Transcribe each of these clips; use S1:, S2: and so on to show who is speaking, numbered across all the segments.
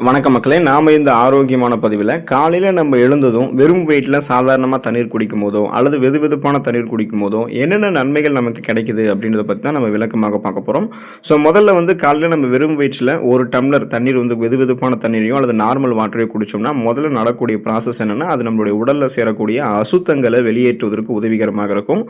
S1: வணக்க மக்களே நாம் இந்த ஆரோக்கியமான பதிவில் காலையில் நம்ம எழுந்ததும் வெறும் வெயிட்டில் சாதாரணமாக தண்ணீர் குடிக்கும் போதோ அல்லது வெது வெதுப்பான தண்ணீர் குடிக்கும் போதோ என்னென்ன நன்மைகள் நமக்கு கிடைக்குது அப்படின்றத பற்றி தான் நம்ம விளக்கமாக பார்க்க போகிறோம் ஸோ முதல்ல வந்து காலையில் நம்ம வெறும் வெயிட்ஸில் ஒரு டம்ளர் தண்ணீர் வந்து வெது வெதுப்பான தண்ணீரையோ அல்லது நார்மல் வாட்டரையோ குடித்தோம்னா முதல்ல நடக்கக்கூடிய ப்ராசஸ் என்னென்னா அது நம்மளுடைய உடலில் சேரக்கூடிய அசுத்தங்களை வெளியேற்றுவதற்கு உதவிகரமாக இருக்கும்.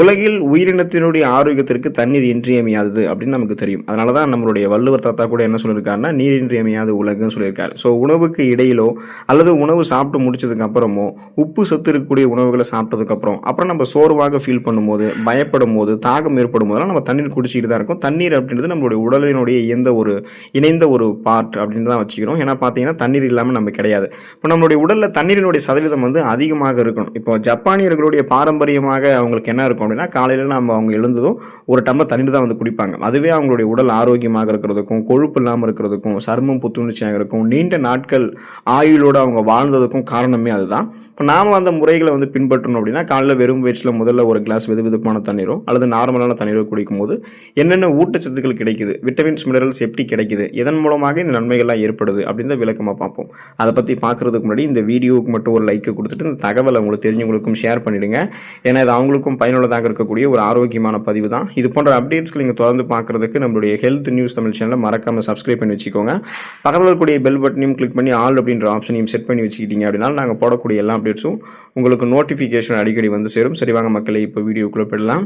S1: உலகில் உயிரினத்தினுடைய ஆரோக்கியத்திற்கு தண்ணீர் இன்றியமையாதது அப்படின்னு நமக்கு தெரியும். அதனால தான் நம்மளுடைய வள்ளுவர் தாத்தா கூட என்ன சொல்லியிருக்காருன்னா நீர் இன்றியமையாத உலகுன்னு சொல்லியிருக்காரு. ஸோ உணவுக்கு இடையிலோ அல்லது உணவு சாப்பிட்டு முடிச்சதுக்கு அப்புறமோ உப்பு சத்து இருக்கக்கூடிய உணவுகளை சாப்பிட்டதுக்கப்புறம் அப்புறம் நம்ம சோர்வாக ஃபீல் பண்ணும்போது பயப்படும் போது தாகம் ஏற்படும் போதெல்லாம் நம்ம தண்ணீர் குடிச்சிட்டு தான் இருக்கும். தண்ணீர் அப்படின்றது நம்மளுடைய உடலினுடைய எந்த ஒரு இணைந்த ஒரு பார்ட் அப்படின்னு தான் வச்சுக்கிறோம். ஏன்னா பார்த்தீங்கன்னா தண்ணீர் இல்லாமல் நம்ம கிடையாது. இப்போ நம்மளுடைய உடலில் தண்ணீரினுடைய சதவீதம் வந்து அதிகமாக இருக்கணும். இப்போ ஜப்பானியர்களுடைய பாரம்பரியமாக அவங்களுக்கு என்ன இருக்கும் அப்படின்னா காலையில் நம்ம அவங்க எழுந்ததும் ஒரு டம்ளர் தண்ணீர் தான் வந்து குடிப்பாங்க. அதுவே அவங்களுடைய உடல் ஆரோக்கியமாக இருக்கிறதுக்கும் கொழுப்பு இல்லாமல் இருக்கிறதுக்கும் சர்மம் புத்துணர்ச்சியாக இருக்கும். நீண்ட நாட்கள் ஆயுளோடு அவங்க வாழ்ந்ததுக்கும் காரணமே அதுதான். இப்போ நாம் அந்த முறைகளை வந்து பின்பற்றணும் அப்படின்னா காலையில் வெறும் வயிற்றில் முதல்ல ஒரு கிளாஸ் வெது வெதுப்பான தண்ணீரோ அல்லது நார்மலான தண்ணீரோ குடிக்கும்போது என்னென்ன ஊட்டச்சத்துக்கள் கிடைக்குது விட்டமின்ஸ் மினரல்ஸ் எப்படி கிடைக்குது இதன் மூலமாக இந்த நன்மைகள்லாம் ஏற்படுது அப்படின்னு விளக்கமாக பார்ப்போம். அதை பற்றி பார்க்குறதுக்கு முன்னாடி இந்த வீடியோவுக்கு மட்டும் ஒரு லைக் கொடுத்துட்டு இந்த தகவலை உங்களுக்கு தெரிஞ்சவங்களுக்கும் ஷேர் பண்ணிடுங்க. ஏன்னா இது அவங்களுக்கும் பயனுள்ளதாக இருக்கக்கூடிய ஒரு ஆரோக்கியமான பதிவு தான். இது போன்ற அப்டேட்ஸ்கள் நீங்கள் தொடர்ந்து பார்க்குறதுக்கு நம்மளுடைய ஹெல்த் நியூஸ் தமிழ் சேனலை மறக்காமல் சப்ஸ்கிரைப் பண்ணி வச்சுக்கோங்க. பக்கத்தில் இருக்கக்கூடிய பெல் பட்டனையும் கிளிக் பண்ணி ஆல் அப்படின்ற ஆப்ஷனையும் செட் பண்ணி வச்சுக்கிட்டீங்க அப்படின்னா நாங்கள் போடக்கூடிய எல்லா அப்டேட்ஸும் உங்களுக்கு நோட்டிஃபிகேஷன் அடிக்கடி வந்து சேரும். சரி வாங்க மக்களை இப்போ வீடியோக்குள்ளே போயிடலாம்.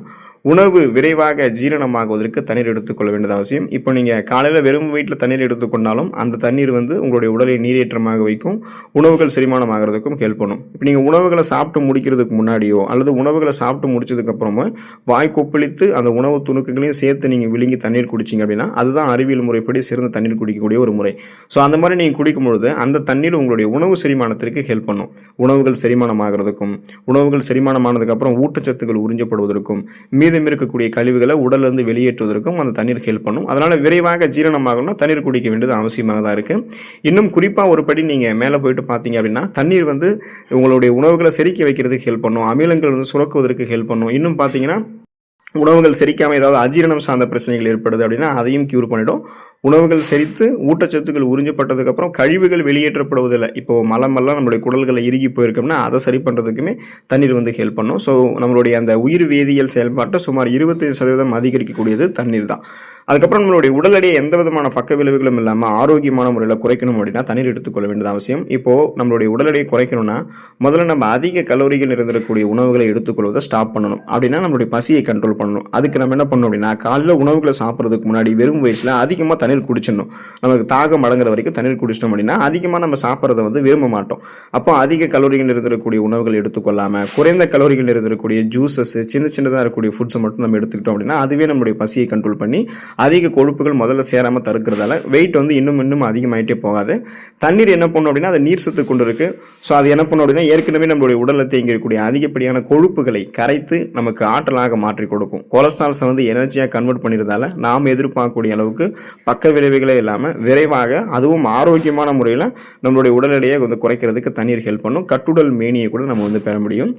S1: உணவு விரைவாக ஜீரணமாகுவதற்கு தண்ணீர் எடுத்துக்கொள்ள வேண்டியது அவசியம். இப்போ நீங்கள் காலையில் வெறும் வீட்டில் தண்ணீர் எடுத்துக்கொண்டாலும் அந்த தண்ணீர் வந்து உங்களுடைய உடலை நீரேற்றமாக வைக்கும். உணவுகள் செரிமானம் ஆகிறதுக்கும் ஹெல்ப் பண்ணும். இப்போ நீங்கள் உணவுகளை சாப்பிட்டு முடிக்கிறதுக்கு முன்னாடியோ அல்லது உணவுகளை சாப்பிட்டு முடிச்சதுக்கப்புறமா வாய் கொப்பளித்து அந்த உணவு துணுக்குகளையும் சேர்த்து நீங்கள் விழுங்கி தண்ணீர் குடிச்சிங்க அப்படின்னா அதுதான் அறிவியல் முறைப்படி சிறந்த தண்ணீர் குடிக்கக்கூடிய ஒரு முறை. ஸோ அந்த மாதிரி நீங்கள் குடிக்கும் பொழுது அந்த தண்ணீர் உங்களுடைய உணவு செரிமானத்திற்கு ஹெல்ப் பண்ணும். உணவுகள் செரிமானம் ஆகிறதுக்கும் உணவுகள் செரிமானமானதுக்கப்புறம் ஊட்டச்சத்துக்கள் உறிஞ்சப்படுவதற்கும் மீதம் இருக்கக்கூடிய கழிவுகளை உடலிருந்து வெளியேற்றுவதற்கும் அந்த தண்ணீர் ஹெல்ப் பண்ணும். அதனால் விரைவாக ஜீரணமாகணும்னா தண்ணீர் குடிக்க வேண்டியது அவசியமாக தான் இருக்குது இன்னும் குறிப்பாக ஒரு படி நீங்கள் மேலே போயிட்டு பார்த்தீங்க அப்படின்னா தண்ணீர் வந்து உங்களுடைய உணவுகளை செரிக்க வைக்கிறதுக்கு ஹெல்ப் பண்ணும். அமிலங்கள் வந்து சுரக்குவதற்கு ஹெல்ப் பண்ணும். இன்னும் பார்த்தீங்கன்னா உணவுகள் செரிக்காமல் ஏதாவது அஜீரணம் சார்ந்த பிரச்சனைகள் ஏற்படுது அப்படின்னா அதையும் க்யூர் பண்ணிடும். உணவுகள் செரித்து ஊட்டச்சத்துக்கள் உறிஞ்சப்பட்டதுக்கப்புறம் கழிவுகள் வெளியேற்றப்படுவதில்லை. இப்போ மலமெல்லாம் நம்மளுடைய குடல்களை இறுகி போயிருக்கோம்னா அதை சரி பண்ணுறதுக்குமே தண்ணீர் வந்து ஹெல்ப் பண்ணும். ஸோ நம்மளுடைய அந்த உயிர் வேதியியல் செயல்பாட்டை சுமார் இருபத்தைந்து சதவீதம் அதிகரிக்கக்கூடியது தண்ணீர் தான். அதுக்கப்புறம் நம்மளுடைய உடல் எடையை எந்த விதமான பக்க விளைவுகளும் இல்லாமல் ஆரோக்கியமான முறையில் குறைக்கணும் அப்படின்னா தண்ணீர் எடுத்துக்கொள்ள வேண்டியது அவசியம். இப்போது நம்மளுடைய உடல் எடையை குறைக்கணும்னா முதல்ல நம்ம அதிக கலோரிகள் இருந்திருக்கக்கூடிய உணவுகளை எடுத்துக்கொள்வதை ஸ்டாப் பண்ணணும். அப்படின்னா நம்மளுடைய பசியை கண்ட்ரோல் பண்ணணும். அதுக்கு நம்ம என்ன பண்ணணும் அப்படின்னா காலையில் உணவுகளை சாப்பிட்றதுக்கு முன்னாடி வெறும் வயசில் அதிகமாக தண்ணீர் குடிச்சிடணும். நமக்கு தாகம் அடங்குற வரைக்கும் தண்ணீர் குடிச்சிட்டோம் அப்படின்னா அதிகமாக நம்ம சாப்பிட்றத வந்து விரும்ப மாட்டோம். அப்போ அதிக கலோரிகள் இருந்திருக்கக்கூடிய உணவுகள் எடுத்துக்கொள்ளாமல் குறைந்த கலோரிகள் இருந்திருக்கக்கூடிய ஜூஸஸ் சின்ன சின்னதாக இருக்கக்கூடிய ஃபுட்ஸை மட்டும் நம்ம எடுத்துக்கிட்டோம் அப்படின்னா அதுவே நம்மளுடைய பசியை கண்ட்ரோல் பண்ணி அதிக கொழுப்புகள் முதல்ல சேராமல் தடுக்கிறதால வெயிட் வந்து இன்னும் இன்னும் அதிகமாகிட்டே போகாது. தண்ணீர் என்ன பண்ணும் அப்படின்னா அது நீர் சத்து கொண்டு இருக்குது ஸோ அது என்ன பண்ணும் அப்படின்னா ஏற்கனவே நம்மளுடைய உடலில் தேங்கி இருக்கக்கூடிய அதிகப்படியான கொழுப்புகளை கரைத்து நமக்கு ஆற்றலாக மாற்றி கொடுக்கும் கொலஸ்ட்ரால்ஸை வந்து எனர்ஜியாக கன்வெர்ட் பண்ணிடுறதால நாம் எதிர்பார்க்கக்கூடிய அளவுக்கு பக்க விளைவுகளே இல்லாமல் விரைவாக அதுவும் ஆரோக்கியமான முறையில் நம்மளுடைய உடல் எடையை வந்து குறைக்கிறதுக்கு தண்ணீர் ஹெல்ப் பண்ணும். கட்டுடல் மேனியை கூட நம்ம வந்து பெற முடியும்.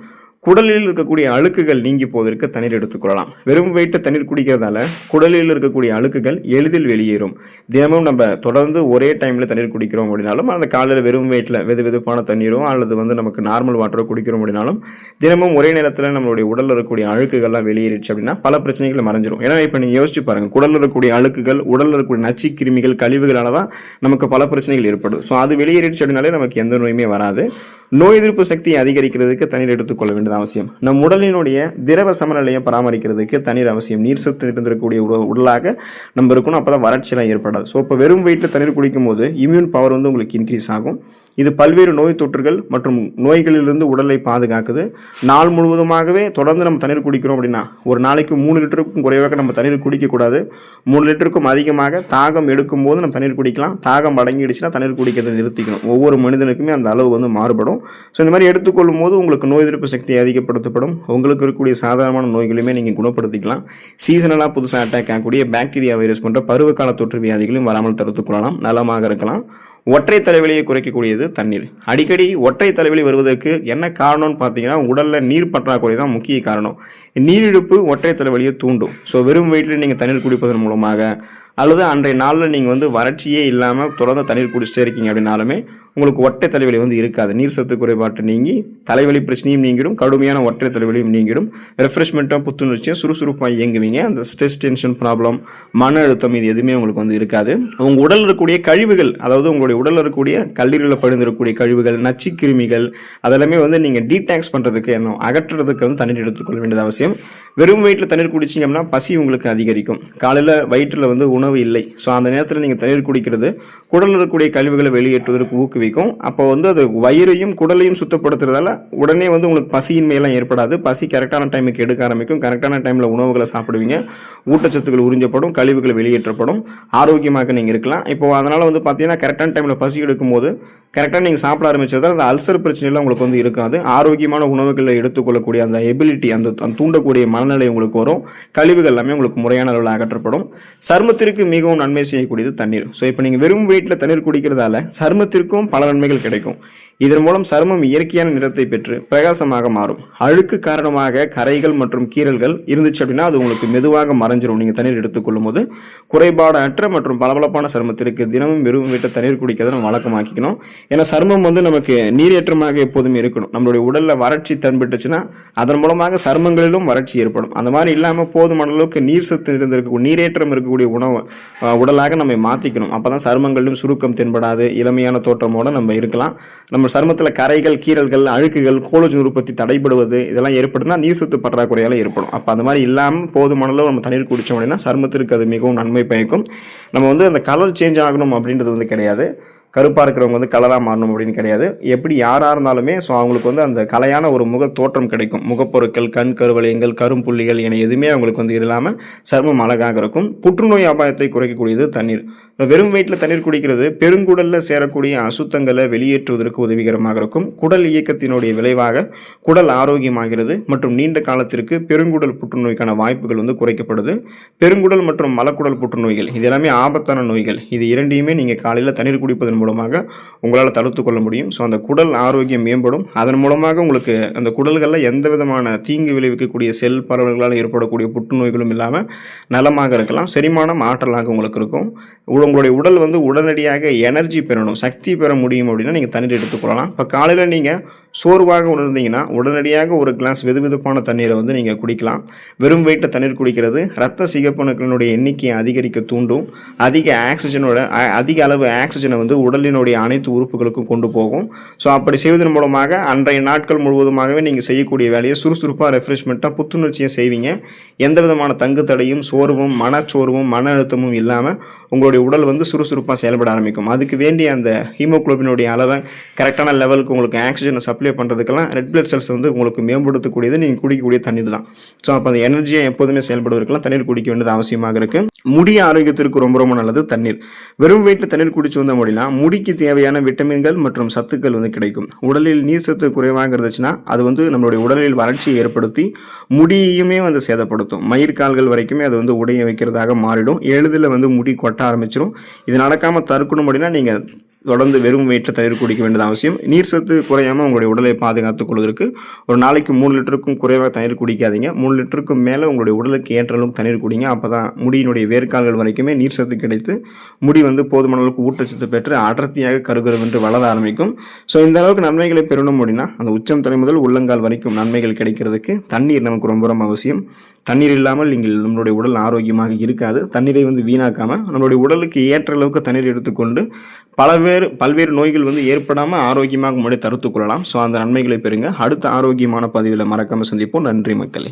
S1: குடலில் இருக்கக்கூடிய அழுக்குகள் நீங்கி போவதற்கு தண்ணீர் எடுத்துக்கொள்ளலாம் வெறும் வெயிட்டு தண்ணீர் குடிக்கிறதால குடலில் இருக்கக்கூடிய அழுக்குகள் எளிதில் வெளியேறும். தினமும் நம்ம தொடர்ந்து ஒரே டைமில் தண்ணீர் குடிக்கிறோம் அப்படின்னாலும் அந்த காலையில் வெறும் வெயிட்டில் வெது வெதுப்பான தண்ணீரோ அல்லது வந்து நமக்கு நார்மல் வாட்டரோ குடிக்கிறோம் அப்படின்னாலும் தினமும் ஒரே நேரத்தில் நம்மளுடைய உடலில் இருக்கக்கூடிய அழுக்குகள்லாம் வெளியேறிச்சு அப்படின்னா பல பிரச்சனைகளை மறைஞ்சிரும். ஏன்னா இப்போ நீங்கள் யோசிச்சு பாருங்கள் குடலில் இருக்கக்கூடிய அழுக்குகள் உடலில் இருக்கக்கூடிய நச்சு கிருமிகள் கழிவுகளால் தான் நமக்கு பல பிரச்சனைகள் ஏற்படும். ஸோ அது வெளியேறிடுச்சு அப்படின்னாலே நமக்கு எந்த நோயுமே வராது. நோய் எதிர்ப்பு சக்தியை அதிகரிக்கிறதுக்கு தண்ணீர் எடுத்துக்கொள்ள வேண்டியது அவசியம். நம் உடலினுடைய திரவ சமநிலையை பராமரிக்கிறதுக்கு தண்ணீர் அவசியம். நீர் சத்து இருந்திருக்கக்கூடிய உட- உடலாக நம்ம இருக்கணும். அப்போ தான் வறட்சியெலாம் ஏற்படாது. ஸோ இப்போ வெறும் வெயிட்டில் தண்ணீர் குடிக்கும் போது இம்யூன் பவர் வந்து உங்களுக்கு இன்க்ரீஸ் ஆகும். இது பல்வேறு நோய் தொற்றுகள் மற்றும் நோய்களிலிருந்து உடலை பாதுகாக்குது. நாள் முழுவதுமாகவே தொடர்ந்து நம்ம தண்ணீர் குடிக்கிறோம் அப்படின்னா ஒரு நாளைக்கு மூணு லிட்டருக்கும் குறைவாக நம்ம தண்ணீர் குடிக்கக்கூடாது. மூணு லிட்டருக்கும் அதிகமாக தாகம் எடுக்கும் போது நம்ம தண்ணீர் குடிக்கலாம். தாகம் அடங்கிடுச்சுன்னா தண்ணீர் குடிக்கிறதை நிறுத்திக்கணும். ஒவ்வொரு மனிதனுக்குமே அந்த அளவு வந்து மாறுபடும். ஸோ இந்த மாதிரி எடுத்துக்கொள்ளும் போது உங்களுக்கு நோய் எதிர்ப்பு சக்தி அதிகப்படுத்தப்படும். உங்களுக்கு இருக்கக்கூடிய சாதாரணமான நோய்களையுமே நீங்கள் குணப்படுத்திக்கலாம். சீசனலாக புதுசாக அட்டாக் ஆகக்கூடிய பாக்டீரியா வைரஸ் போன்ற பருவகால தொற்று வியாதிகளையும் வராமல் தடுத்துக்கொள்ளலாம் நலமாக இருக்கலாம். ஒற்றை தலைவலியை குறைக்கக்கூடியது தண்ணீர். அடிக்கடி ஒற்றை தலைவலி வருவதற்கு என்ன காரணம்னு பார்த்தீங்கன்னா உடலில் நீர் பற்றாக்குறை தான் முக்கிய காரணம். நீரிழப்பு ஒற்றை தலைவலியை தூண்டும். ஸோ வெறும் வயிற்றில் நீங்கள் தண்ணீர் குடிப்பதன் மூலமாக அல்லது அன்றைய நாளில் நீங்கள் வந்து வறட்சியே இல்லாமல் தொடர்ந்து தண்ணீர் குடிச்சிட்டே இருக்கீங்க அப்படின்னாலுமே உங்களுக்கு ஒற்றை தலைவலி வந்து இருக்காது. நீர் சத்து குறைபாட்டு நீங்கி தலைவலி பிரச்சனையும் நீங்கிடும் கடுமையான ஒற்றை தலைவலியும் நீங்கிடும். ரெஃப்ரெஷ்மெண்ட்டாக புத்துணர்ச்சியும் சுறுசுறுப்பாக இயங்குவீங்க. அந்த ஸ்ட்ரெஸ் டென்ஷன் ப்ராப்ளம் மன அழுத்தம் இது எதுவுமே உங்களுக்கு வந்து இருக்காது. உங்கள் உடலில் இருக்கக்கூடிய கழிவுகள் அதாவது உங்களுடைய உடலில் இருக்கக்கூடிய கல்லீரலில் படிந்திருக்கக்கூடிய கழிவுகள் நச்சு கிருமிகள் அதெல்லாமே வந்து நீங்கள் டீடாக்ஸ் பண்ணுறதுக்கு என்ன அகற்றுறதுக்கு வந்து தண்ணீர் எடுத்துக்கொள்ள வேண்டியது அவசியம். வெறும் வயிற்றில் தண்ணீர் குடிச்சிங்கன்னா பசி உங்களுக்கு அதிகரிக்கும். காலையில் வயிற்றில் வந்து உணவு இல்லை. ஸோ அந்த நேரத்தில் நீங்கள் தண்ணீர் குடிக்கிறது குடலில் இருக்கக்கூடிய கழிவுகளை வெளியேற்றுவதற்கு ஊக்குவி ஊக்குவிக்கும். அப்போ வந்து அது வயிறையும் குடலையும் சுத்தப்படுத்துறதால உடனே வந்து உங்களுக்கு பசியின்மையெல்லாம் ஏற்படாது. பசி கரெக்டான டைமுக்கு எடுக்க ஆரம்பிக்கும். கரெக்டான டைமில் உணவுகளை சாப்பிடுவீங்க. ஊட்டச்சத்துக்கள் உறிஞ்சப்படும். கழிவுகள் வெளியேற்றப்படும். ஆரோக்கியமாக நீங்கள் இருக்கலாம். இப்போது அதனால் வந்து பார்த்தீங்கன்னா கரெக்டான டைமில் பசி எடுக்கும்போது கரெக்டாக நீங்கள் சாப்பிட ஆரம்பிச்சதால் அந்த அல்சர் பிரச்சனைலாம் உங்களுக்கு வந்து இருக்காது. ஆரோக்கியமான உணவுகளை எடுத்துக்கொள்ளக்கூடிய அந்த எபிலிட்டி அந்த அந்த தூண்டக்கூடிய மனநிலை உங்களுக்கு வரும். கழிவுகள் எல்லாமே உங்களுக்கு முறையான அளவில் அகற்றப்படும். சருமத்திற்கு மிகவும் நன்மை செய்யக்கூடியது தண்ணீர். ஸோ இப்போ நீங்கள் வெறும் வெயிட்டில் தண்ணீர் குடிக்கிறதால சருமத்திற்கும் பல நன்மைகள் கிடைக்கும். இதன் மூலம் சருமம் இயற்கையான நிறத்தை பெற்று பிரகாசமாக மாறும். அழுக்கு காரணமாக கரைகள் மற்றும் கீறல்கள் இருந்துச்சு அப்படின்னா அது உங்களுக்கு மெதுவாக மறைஞ்சிரும். நீங்கள் தண்ணீர் எடுத்துக்கொள்ளும் போது குறைபாடற்ற மற்றும் பளபளப்பான சருமத்திற்கு தினமும் வெறும் வீட்டை தண்ணீர் குடிக்கிறத நம்ம வழக்கமாக்கிக்கணும். ஏன்னா சருமம் வந்து நமக்கு நீரேற்றமாக எப்போதுமே இருக்கணும். நம்மளுடைய உடலில் வறட்சி தன்பட்டுச்சுன்னா அதன் மூலமாக சருமங்களிலும் வறட்சி ஏற்படும். அந்த மாதிரி இல்லாமல் போதுமான அளவுக்கு நீர் சத்து இருந்திருக்க நீரேற்றம் இருக்கக்கூடிய உணவு உடலாக நம்ம மாற்றிக்கணும் அப்போ தான் சருமங்களிலும் சுருக்கம் தென்படாது இளமையான கூட நம்ம இருக்கலாம். நம்ம சருமத்தில் கரைகள் கீறல்கள் அழுக்குகள் கோலஜன் உற்பத்தி தடைபடுவது இதெல்லாம் ஏற்படுதுன்னா நீர் சத்து பற்றாக்குறையால் ஏற்படும். அப்போ அந்த மாதிரி இல்லாமல் போதுமான அளவு நம்ம தண்ணீர் குடித்தோம் அப்படின்னா சருமத்திற்கு அது மிகவும் நன்மை பயக்கும். நம்ம வந்து அந்த கலர் சேஞ்ச் ஆகணும் அப்படின்றது வந்து கிடையாது. கருப்பாக இருக்கிறவங்க வந்து கலராக மாறணும் அப்படின்னு கிடையாது. எப்படி யாராக இருந்தாலுமே ஸோ அவங்களுக்கு வந்து அந்த கலையான ஒரு முக தோற்றம் கிடைக்கும். முகப்பொருட்கள் கண் கருவளையங்கள் கரும்புள்ளிகள் என எதுவுமே அவங்களுக்கு வந்து இல்லாமல் சருமம் அழகாக இருக்கும். புற்றுநோய் அபாயத்தை குறைக்கக்கூடியது தண்ணீர். வெறும் வயிற்றில் தண்ணீர் குடிக்கிறது பெருங்குடலில் சேரக்கூடிய அசுத்தங்களை வெளியேற்றுவதற்கு உதவிகரமாக இருக்கும். குடல் இயக்கத்தினுடைய விளைவாக குடல் ஆரோக்கியமாகிறது மற்றும் நீண்ட காலத்திற்கு பெருங்குடல் புற்றுநோய்க்கான வாய்ப்புகள் வந்து குறைக்கப்படுது. பெருங்குடல் மற்றும் மலக்குடல் புற்றுநோய்கள் இது எல்லாமே ஆபத்தான நோய்கள். இது இரண்டையுமே நீங்கள் காலையில் தண்ணீர் குடிப்பதன் மூலமாக உங்களால் தடுத்து கொள்ள முடியும். ஸோ அந்த குடல் ஆரோக்கியம் மேம்படும். அதன் மூலமாக உங்களுக்கு அந்த குடல்களில் எந்த விதமான தீங்கு விளைவிக்கக்கூடிய செல் பரவல்களால் ஏற்படக்கூடிய புற்றுநோய்களும் இல்லாமல் நலமாக இருக்கலாம். செரிமானம் ஆற்றலாக உங்களுக்கு இருக்கும். உங்களுடைய உடல் வந்து உடனடியாக எனர்ஜி பெறணும். சக்தி பெற முடியும் அப்படின்னா நீங்கள் தண்ணீர் எடுத்துக்கொள்ளலாம் இப்போ காலையில் நீங்கள் சோர்வாக உணர்ந்தீங்கன்னா உடனடியாக ஒரு கிளாஸ் வெதுவெதுப்பான தண்ணீரை வந்து நீங்கள் குடிக்கலாம். வெறும் வயிற்றில் தண்ணீர் குடிக்கிறது ரத்த சிகப்பணுக்களினுடைய எண்ணிக்கையை அதிகரிக்க தூண்டும். அதிக ஆக்சிஜனோட அ- அதிக அளவு ஆக்சிஜனை வந்து உடலினுடைய அனைத்து உறுப்புகளுக்கும் கொண்டு போகும். ஸோ அப்படி செய்வதன் மூலமாக அன்றைய நாட்கள் முழுவதுமாகவே நீங்கள் செய்யக்கூடிய வேலையை சுறுசுறுப்பாக ரெஃப்ரெஷ்மெண்ட்டாக புத்துணர்ச்சியை செய்வீங்க. எந்த விதமான தங்கு தடையும் சோர்வும் மனச்சோர்வும் மன அழுத்தமும் இல்லாமல் உங்களுடைய உடல் வந்து சுறுசுறுப்பாக செயல்பட ஆரம்பிக்கும். அதுக்கு வேண்டிய அந்த ஹீமோகுளோபினுடைய அளவை கரெக்டான லெவலுக்கு உங்களுக்கு ஆக்சிஜனை சப்ளை பண்ணுறதுக்கெல்லாம் ரெட் பிளட் செல்ஸ் வந்து உங்களுக்கு மேம்படுத்தக்கூடியது நீங்கள் குடிக்கக்கூடிய தண்ணீர் தான். ஸோ அப்போ அந்த எனர்ஜியை எப்போதுமே செயல்படுவதற்கெல்லாம் தண்ணீர் குடிக்க வேண்டியது அவசியமாக இருக்குது முடி ஆரோக்கியத்திற்கு ரொம்ப ரொம்ப நல்லது தண்ணீர். வெறும் வயிற்றில் தண்ணீர் குடிச்சு வந்த அப்படின்னா முடிக்கு தேவையான விட்டமின்கள் மற்றும் சத்துக்கள் வந்து கிடைக்கும். உடலில் நீர் சத்து குறைவாக இருந்துச்சுன்னா அது வந்து நம்மளுடைய உடலில் வறட்சியை ஏற்படுத்தி முடியையுமே வந்து சேதப்படுத்தும். மயிர்கால்கள் வரைக்குமே அது வந்து உடைய வைக்கிறதாக மாறிடும். எளிதில் வந்து முடி கொட்ட ஆரம்பிச்சிடும் இது நடக்காமல் தடுக்கணும் அப்படின்னா நீங்கள் தொடர்ந்து வெறும் வயிற்றில் தயிர் குடிக்க வேண்டியது அவசியம். நீர் சத்து குறையாமல் உங்களுடைய உடலை பாதுகாத்துக் கொள்வதற்கு ஒரு நாளைக்கு மூணு லிட்டருக்கும் குறைவாக தண்ணீர் குடிக்காதீங்க. மூணு லிட்டருக்கும் மேலே உங்களுடைய உடலுக்கு ஏற்ற அளவுக்கு தண்ணீர் குடிங்க. அப்போ தான் முடியினுடைய வேர்க்கால்கள் வரைக்குமே நீர் சத்து கிடைத்து முடி வந்து போதுமான அளவுக்கு ஊட்டச்சத்து பெற்று அடர்த்தியாக கருகருவென்று வளர ஆரம்பிக்கும். ஸோ இந்த அளவுக்கு நன்மைகளை பெறணும் அப்படின்னா அந்த உச்சம் தலை முதல் உள்ளங்கால் வரைக்கும் நன்மைகள் கிடைக்கிறதுக்கு தண்ணீர் நமக்கு ரொம்ப ரொம்ப அவசியம். தண்ணீர் இல்லாமல் நீங்கள் நம்மளுடைய உடல் ஆரோக்கியமாக இருக்காது. தண்ணீரை வந்து வீணாக்காமல் நம்மளுடைய உடலுக்கு ஏற்ற அளவுக்கு தண்ணீர் எடுத்துக்கொண்டு பல்வேறு பல்வேறு நோய்கள் வந்து ஏற்படாமல் ஆரோக்கியமாக முன்னாடி தடுத்துக் கொள்ளலாம். ஸோ அந்த நன்மைகளை பெறுங்க. அடுத்த ஆரோக்கியமான பதிவில் மறக்காமல் சந்திப்போம். நன்றி மக்களே.